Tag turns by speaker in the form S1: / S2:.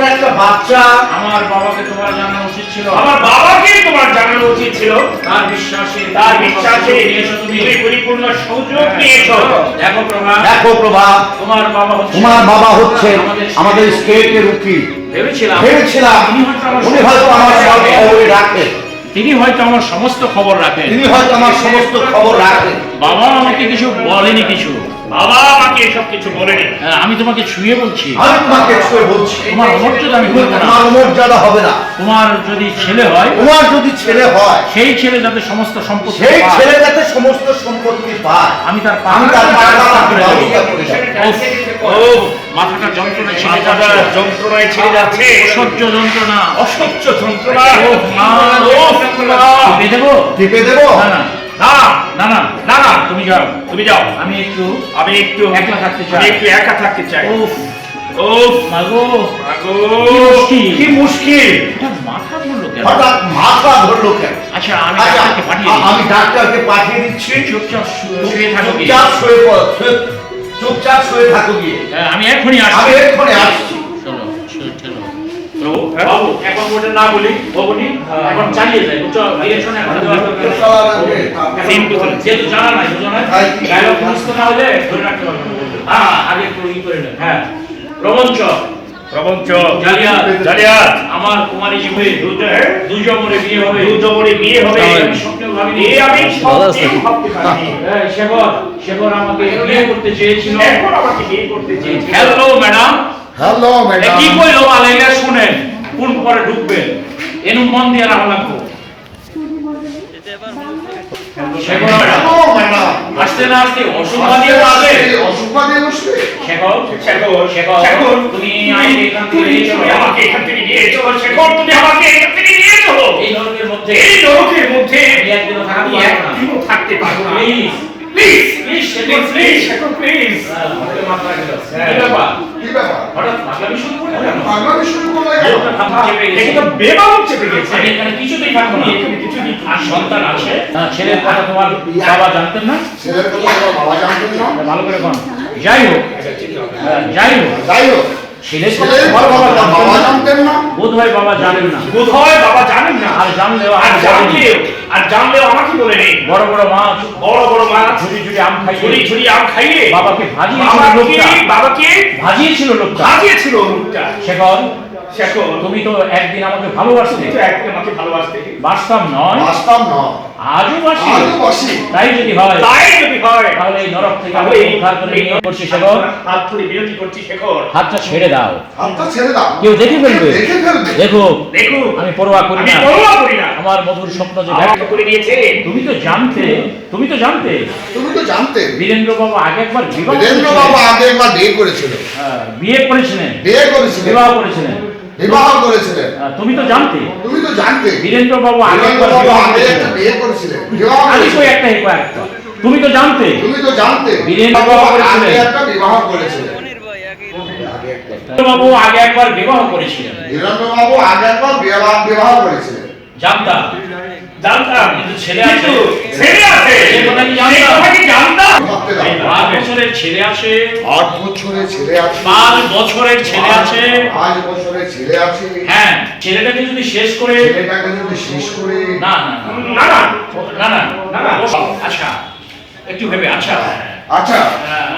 S1: বছরের একটা বাচ্চা
S2: আমার বাবাকে তোমার জানানো উচিত ছিল।
S3: আমার বাবাকে তোমার জানানো উচিত ছিল।
S2: তার বিশ্বাসে
S3: তার বিশ্বাসে
S2: তুমি
S3: পরিপূর্ণ সুযোগ নিয়েছো।
S2: দেখো প্রভা।
S1: দেখো প্রভা
S2: তোমার বাবা হচ্ছে
S1: তোমার বাবা হচ্ছে আমাদের স্টেটের উকিল।
S2: ভেবেছিলাম।
S1: ভেবেছিলাম। উনি হয়তো আমার সব
S2: তিনি হয়তো আমার সমস্ত খবর রাখেন।
S1: তিনি হয়তো আমার সমস্ত খবর রাখেন।
S2: বাবা আমাকে কিছু বলেনি কিছু।
S3: বাবা আমাকে এসব কিছু বলেনি।
S2: হ্যাঁ, আমি তোমাকে ছুঁয়ে বলছি।
S1: আমি তোমাকে ছুঁয়ে বলছি।
S2: তোমার অমর্যাদা আমি করব না।
S1: তোমার মর্যাদা হবে না।
S2: তোমার যদি ছেলে হয়
S1: তোমার যদি ছেলে হয়
S2: সেই ছেলে যাতে সমস্ত সম্পত্তি
S1: সেই ছেলে যাতে সমস্ত সম্পত্তি পায়।
S2: আমি তার
S1: আমি তার
S2: পাখাটা মাথাটা যন্ত্রণা ছেড়ে যাচ্ছে।
S3: যন্ত্রণায় ছেড়ে যাচ্ছে।
S2: অসহ্য যন্ত্রণা।
S3: অসহ্য যন্ত্রণা।
S2: টিপে দেবো?
S1: টিপে দেবো?
S2: না না।
S3: না।
S2: না না।
S3: না
S2: তুমি যাও।
S3: তুমি যাও।
S2: আমি একটু
S3: আমি একটু
S2: একলা থাকতে চাই।
S3: একটু একা থাকতে চাই।
S2: উফ।
S3: উফ
S2: মাগো।
S3: আগো কি মুশকিল।
S2: মাথা ধরলো কেন?
S1: হঠাৎ মাথা ধরলো কেন?
S2: আচ্ছা আমি
S1: আচ্ছা,
S2: ডাক্তারকে পাঠিয়ে
S1: আমি ডাক্তারকে পাঠিয়ে দিচ্ছি।
S2: চুপচাপ শুয়ে থাকো
S1: চুপচাপ শুয়ে পড়ো। চুপচাপ শুয়ে থাকো গিয়ে।
S2: হ্যাঁ, আমি এখনই
S1: আমি
S2: আসছি
S1: এক্ষুনি আসছি।
S2: চলো শু- চলো
S3: প্রভু
S2: বাবু এখন ওটা না বলি ববনি এখন চালিয়ে যাই বুঝছ? ডিরেকশন এখন যেহেতু জানা নাই বুঝো না। ডায়লগ হলে ধরে রাখতে পারবে হ্যাঁ আগে একটু ই করে নেন হ্যাঁ। প্রবঞ্চ।
S3: প্রবঞ্চ।
S2: জালিয়াত।
S3: জালিয়াত।
S2: আমার কুমারী জীবে
S3: হ্যাঁ?
S2: দুই জমরে বিয়ে হবে।
S3: দু জবরে বিয়ে হবে।
S2: স্বপ্নেও
S3: আমি সত্যিই ভাবতে পারিনি।
S2: এই, শেখর শেখর আমাকে বিয়ে করতে চেয়েছিল।
S3: এখন আমাকে বিয়ে করতে চেয়েছে
S2: হ্যালো ম্যাডাম
S1: হ্যালো
S2: এ কি কইলো আলাইলা শুনেন কোন পরে ঢুকবেন? এনু মন দিয়ে রাখা লাগবো। শেখর ম্যাডাম আসতে না আসতে অসুবিধা দিয়ে আসবে শেখর
S3: শেখর
S2: শেখর
S3: শেখর
S2: তুমি আমাকে এখান থেকে নিয়ে চলো
S3: আমাকে এখান থেকে নিয়ে চলো শেখর তুমি আমাকে এখান থেকে নিয়ে চলো
S2: এই ধরনের মধ্যে
S3: এই নরকের মধ্যে
S2: আমি একদিনও থাকতে
S3: আমি
S2: পারব না।
S3: একদিনও থাকতে পারব না
S2: please
S3: please
S2: please
S3: please please Shekhar please
S2: হাতে মাথা গেল
S3: হ্যাঁ।
S2: কি ব্যাপার? হঠাৎ পাগলামি শুরু করলে কেন? লোকটা ভাবতে চেপে গেছে।
S3: দেখি তো বেবালক চেপে গেছে।
S2: এখানে কিছুতেই থাকব না
S3: এখানে কিছুতেই
S2: আর সন্তান আছে। হ্যাঁ, ছেলের কথা তোমার বাবা জানতেন না? ভালো করে কোন যাই হোক হ্যাঁ, যাই হোক। ছেলের কথা তোমার বাবা জানতেন না? বোধ বাবা জানেন না।
S3: বোধ বাবা জানেন না।
S2: আর জানলেও
S3: আর
S2: আর
S3: জানলেও আর জানলেও আমাকে বলে নেই
S2: বড় বড় মাছ
S3: বড় বড় মাছ
S2: ঝুড়ি ঝুড়ি আম খাই
S3: ছুরি ছুরি আম খাইয়ে
S2: বাবাকে ভাজিয়েছিল লোকটা।
S3: বাবাকে
S2: ভাজিয়েছিল লোকটা।
S3: ভাজিয়েছিল লোকটা।
S2: শেখর
S3: শেখর।
S2: তুমি তো একদিন আমাকে ভালোবাসতে।
S3: একদিন আমাকে ভালোবাসতে।
S2: বাস্তব নয়। আজও বাসি তাই যদি হয়
S3: তাই যদি হয়।
S2: তাহলে এই নরক থেকে আমি উদ্ধার করে নিয়ে করছি শেখর।
S3: হাত ধরে বিরতি করছি শেখর।
S2: হাতটা ছেড়ে দাও।
S4: ছেড়ে দাও।
S2: কেউ দেখে ফেলবে?
S4: দেখে ফেলবে।
S2: দেখো
S3: দেখুন
S2: আমি পরোয়া করি না।
S3: পরোয়া করি না।
S2: আমার মধুর স্বপ্ন যে
S3: করে দিয়েছে
S2: তুমি তো জানতে তুমি তো জানতে।
S4: তুমি তো জানতে।
S2: বীরেন্দ্র বাবু আগে একবার বিবাহ
S4: বীরেন্দ্র। বাবু আগে একবার বিয়ে করেছিল।
S2: হ্যাঁ, বিয়ে করেছিলেন।
S4: বিয়ে করেছিলেন।
S2: বিবাহ করেছিলেন।
S4: বিবাহ করেছিলেন।
S2: তুমি তো জানতে।
S4: তুমি তো জানতে।
S2: বীরেন্দ্র বাবু আগে
S4: একটা বিয়ে করেছিলেন। বিবাহ
S2: আগে কই একটা তুমি তো জানতে।
S4: তুমি তো জানতে।
S2: বীরেন্দ্র
S4: বাবু আগে একটা বিবাহ করেছিলেন।
S2: বাবু আগে একবার বিবাহ করেছিলেন।
S4: বীরেন্দ্র বাবু আগে একবার বিবাহ বিবাহ করেছিলেন।
S2: জানতাম।
S3: জানতাম।
S2: কিন্তু ছেলে আছে।
S3: ছেলে আছে।
S2: এই কথা কি জানতাম? পাঁচ বছরের ছেলে আছে।
S4: আট বছরের ছেলে আছে।
S2: পাঁচ বছরের ছেলে আছে।
S4: পাঁচ বছরের ছেলে আছে।
S2: হ্যাঁ ছেলেটাকে যদি শেষ করে
S4: ছেলেটাকে যদি শেষ করে
S2: না না
S3: না। না
S2: না। না
S3: না।
S2: আচ্ছা। একটু ভেবে আচ্ছা।
S4: আচ্ছা।
S2: হ্যাঁ।